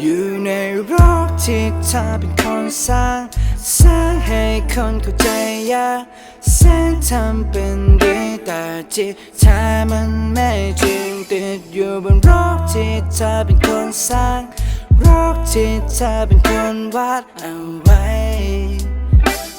อยู่ในโลกที่เธอเป็นคนสร้าง สร้างให้คนเข้าใจยากแสงทำเป็นดีแต่จิตแท้มันไม่จริงติดอยู่บนโรคที่เธอเป็นคนสร้างโรคที่เธอเป็นคนวาดเอาไว้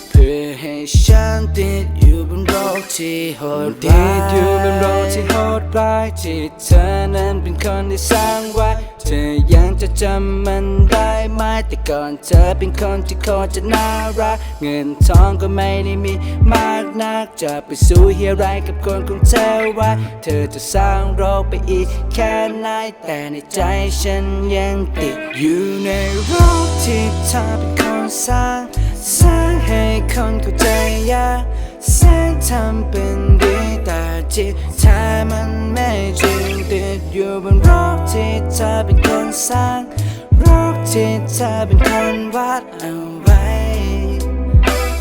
เพื่อให้ฉันติดอยู่บนโรคที่โหดร้ายติดอยู่บนโรคที่โหดร้ายที่เธอนั้นเป็นคนที่สร้างไว้ เธอยังจะจำมันได้ไหมแต่ก่อนเธอเป็นคนที่โคตรจะน่ารัก เงินทองก็ไม่ได้มีมากนัก จะไปสู้เฮียไรกับคนของเธอไว้เธอจะสร้างโรคไปอีกแค่ไหนแต่ในใจฉันยังติดอยู่ในโรคที่เธอเป็นคนสร้าง สร้างให้คนเข้าใจยากแสงทำเป็นดีแต่จิตแท้มันไม่จริง เธอเป็นคนสร้างโรคที่เธอเป็นคนวาดเอาไว้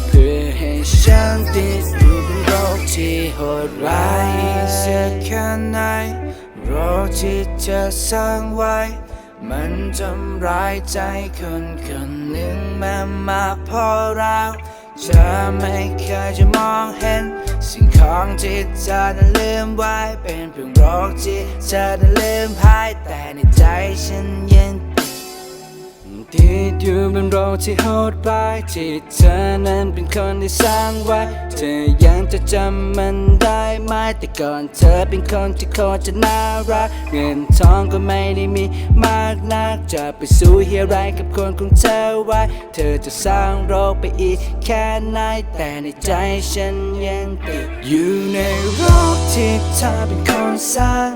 เพื่อให้ฉันติดอยู่บนโรคที่โหดร้ายเสียแค่ไหนโรคที่จะสร้างไว้ มันทำร้ายใจคนคนหนึ่งแม้มาพอเรา เธอไม่เคยจะมองเห็น สิ่งของที่เธอนั้นลืมไว้ เป็นเพียงโรคที่เธอนั้นลืมหายแต่ในใจฉันยัง ติดติดอยู่บนโรคที่โหดร้ายที่เธอนั้นเป็นคนที่สร้างไว้ เธอยังจะจำมันได้ไหมแต่ก่อนเธอเป็นคนที่โคตรจะน่ารัก เงินทองก็ไม่ได้มีมากนัก จะไปสู้เฮียไรกับคนของเธอไว้ เธอจะสร้างโรคไปอีกแค่ไหนแต่ในใจฉันยังติดอยู่ในโรคที่เธอเป็นคนสร้าง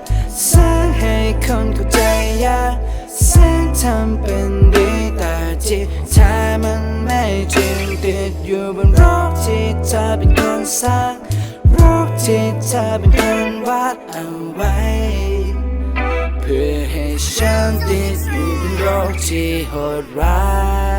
สร้างให้คนเข้าใจย อยู่บนโรคที่เธอเป็นคนสร้างโรคที่เธอเป็นคนวาดเอาไว้ เพื่อให้ฉันติดอยู่บนโรคที่โหดร้าย